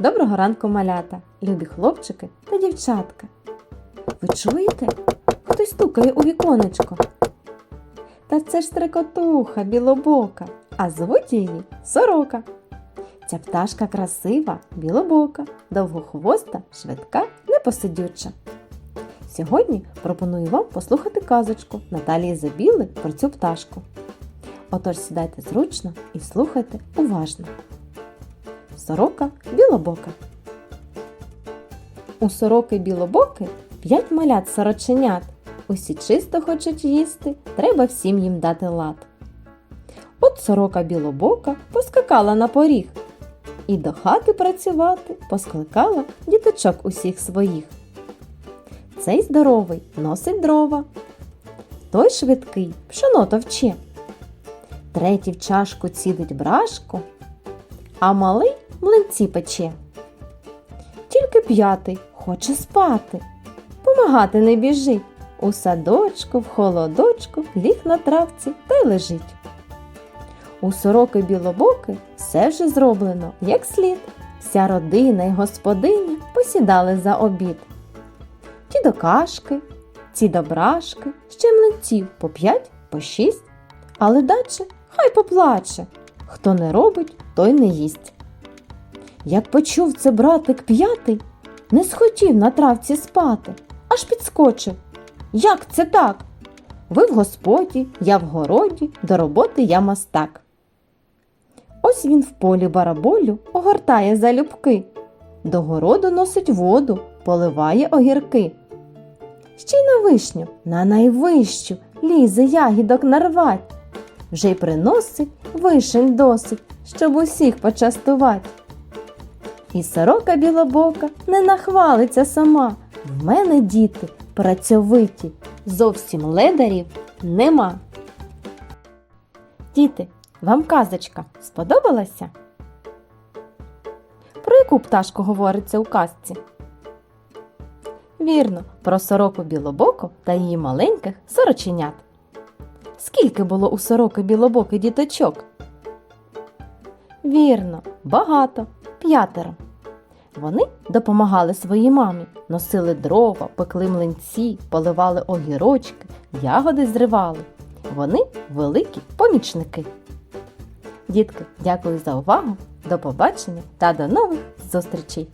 Доброго ранку, малята, любі хлопчики та дівчатка. Ви чуєте? Хтось стукає у віконечко. Та це ж стрекотуха білобока, а звуть її сорока. Ця пташка красива, білобока, довгохвоста, швидка, непосидюча. Сьогодні пропоную вам послухати казочку Наталії Забіли про цю пташку. Отож сідайте зручно і слухайте уважно. Сорока білобока. У сороки білобоки п'ять малят сороченят. Усі чисто хочуть їсти, треба всім їм дати лад. От сорока білобока поскакала на поріг і до хати працювати поскликала діточок усіх своїх. Цей здоровий носить дрова, той швидкий пшено товче, третій в чашку цідить брашку, а малий млинці пече. Тільки п'ятий хоче спати, помагати не біжить. У садочку, в холодочку ліг на травці та й лежить. У сороки білобоки все вже зроблено, як слід. Вся родина й господиня посідали за обід. Ті до кашки, ці до брашки, ще млинців по п'ять, по шість, але даче хай поплаче. Хто не робить, той не їсть. Як почув це братик п'ятий, не схотів на травці спати, аж підскочив. Як це так? Ви в господі, я в городі, до роботи я мастак. Ось він в полі бараболю огортає залюбки, до городу носить воду, поливає огірки. Ще й на вишню, на найвищу, лізе ягідок нарвать. Вже й приносить вишень досить, щоб усіх почастувать. І сорока білобока не нахвалиться сама. В мене діти працьовиті, зовсім ледарів нема. Діти, вам казочка сподобалася? Про яку пташку говориться у казці? Вірно, про сороку білобоку та її маленьких сороченят. Скільки було у сороки білобоки діточок? Вірно, багато, п'ятеро. Вони допомагали своїй мамі, носили дрова, пекли млинці, поливали огірочки, ягоди зривали. Вони великі помічники. Дітки, дякую за увагу, до побачення та до нових зустрічей!